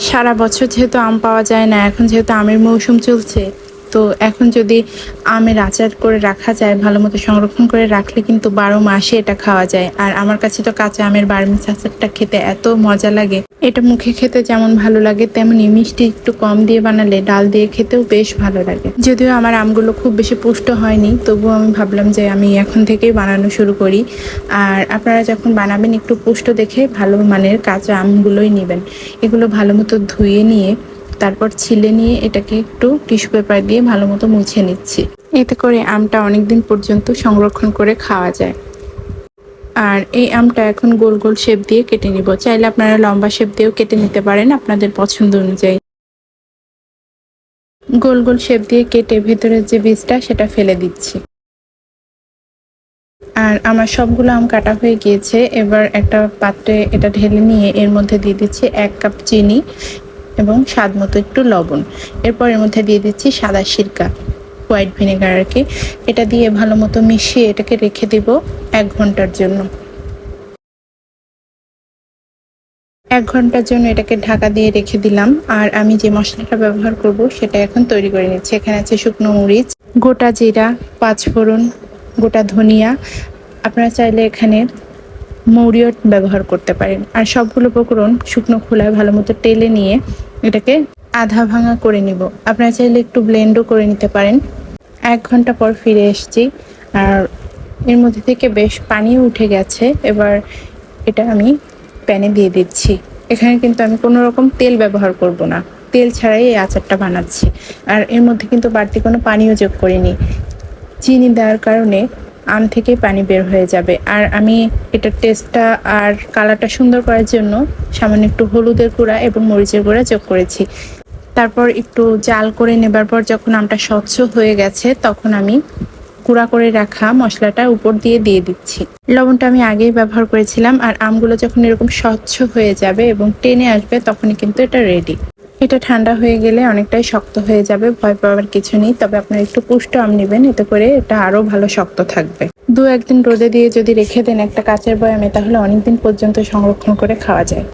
সারা বছর যেহেতু আম পাওয়া যায় না এখন যেহেতু আমের মৌসুম চলছে তো এখন যদি আমের আচার করে রাখা যায়, ভালো মতো সংরক্ষণ করে রাখলে কিন্তু বারো মাসে এটা খাওয়া যায়। আর আমার কাছে তো কাঁচা আমের বারমিস আচারটা খেতে এত মজা লাগে। এটা মুখে খেতে যেমন ভালো লাগে, তেমনি মিষ্টি একটু কম দিয়ে বানালে ডাল দিয়ে খেতেও বেশ ভালো লাগে। যদিও আমার আমগুলো খুব বেশি পুষ্ট হয়নি, তবুও আমি ভাবলাম যে আমি এখন থেকেই বানানো শুরু করি। আর আপনারা যখন বানাবেন একটু পুষ্ট দেখে ভালো মানের কাঁচা আমগুলোই নেবেন। এগুলো ভালো মতো ধুয়ে নিয়ে তারপর ছিলে নিয়ে এটাকে একটু টিস্যু পেপার দিয়ে ভালো মতো মুছে নিচ্ছি। এতে করে আমটা অনেক দিন পর্যন্ত সংরক্ষণ করে খাওয়া যায়। আর এই আমটা এখন গোল গোল শেপ দিয়ে কেটে নিব। চাইলে আপনারা লম্বা শেপ দিয়েও কেটে নিতে পারেন আপনাদের পছন্দ অনুযায়ী। গোল গোল শেপ দিয়ে কেটে ভেতরের যে বীজটা, সেটা ফেলে দিচ্ছি। আর আমার সবগুলো আম কাটা হয়ে গিয়েছে। এবার একটা পাত্রে এটা ঢেলে নিয়ে এর মধ্যে দিয়ে দিচ্ছি এক কাপ চিনি। এবং স্বাদ মতো একটু লবণ। এরপর এর মধ্যে দিয়ে দিচ্ছি সাদা সিরকা, হোয়াইট ভিনেগার আর কি এটা দিয়ে ভালো মতো মিশিয়ে এটাকে রেখে দেব এক ঘণ্টার জন্য। এক ঘণ্টার জন্য এটাকে ঢাকা দিয়ে রেখে দিলাম। আর আমি যে মশলাটা ব্যবহার করব সেটা এখন তৈরি করে নিচ্ছি। এখানে আছে শুকনো মরিচ, গোটা জিরা, পাঁচফোড়ন, গোটা ধনিয়া। আপনারা চাইলে এখানে মৌরিও ব্যবহার করতে পারেন। আর সবগুলো উপকরণ শুকনো খোলায় ভালো মতো টেলে নিয়ে এটাকে আধা ভাঙা করে নিব। আপনারা চাইলে একটু ব্লেন্ডও করে নিতে পারেন। এক ঘণ্টা পর ফিরে এসেছি। আর এর মধ্যে থেকে বেশ পানিও উঠে গেছে। এবার এটা আমি প্যানে দিয়ে দিচ্ছি। এখানে কিন্তু আমি কোনো রকম তেল ব্যবহার করব না। তেল ছাড়াই এই আচারটা বানাচ্ছি। আর এর মধ্যে কিন্তু বাড়তি কোনো পানিও যোগ করিনি। চিনি দেওয়ার কারণে আম থেকে পানি বের হয়ে যাবে। আর আমি এটার টেস্টটা আর কালারটা সুন্দর করার জন্য সামান্য একটু হলুদের গুঁড়া এবং মরিচের গুঁড়া যোগ করেছি। তারপর একটু জাল করে নেবার পর যখন আমটা স্বচ্ছ হয়ে গেছে, তখন আমি গুঁড়া করে রাখা মশলাটা উপর দিয়ে দিয়ে দিচ্ছি। লবণটা আমি আগেই ব্যবহার করেছিলাম, আর আমগুলো যখন এরকম স্বচ্ছ হয়ে যাবে এবং টেনে আসবে, তখনই কিন্তু এটা রেডি এটা ঠান্ডা হয়ে গেলে অনেকটাই শক্ত হয়ে যাবে, ভয় পাওয়ার কিছু নেই। তবে আপনারা একটু পুষ্ট আম নেবেন, এতে করে এটা আরও ভালো শক্ত থাকবে। দু একদিন রোদে দিয়ে যদি রেখে দেন একটা কাচের বয়ামে, তাহলে অনেকদিন পর্যন্ত সংরক্ষণ করে খাওয়া যায়।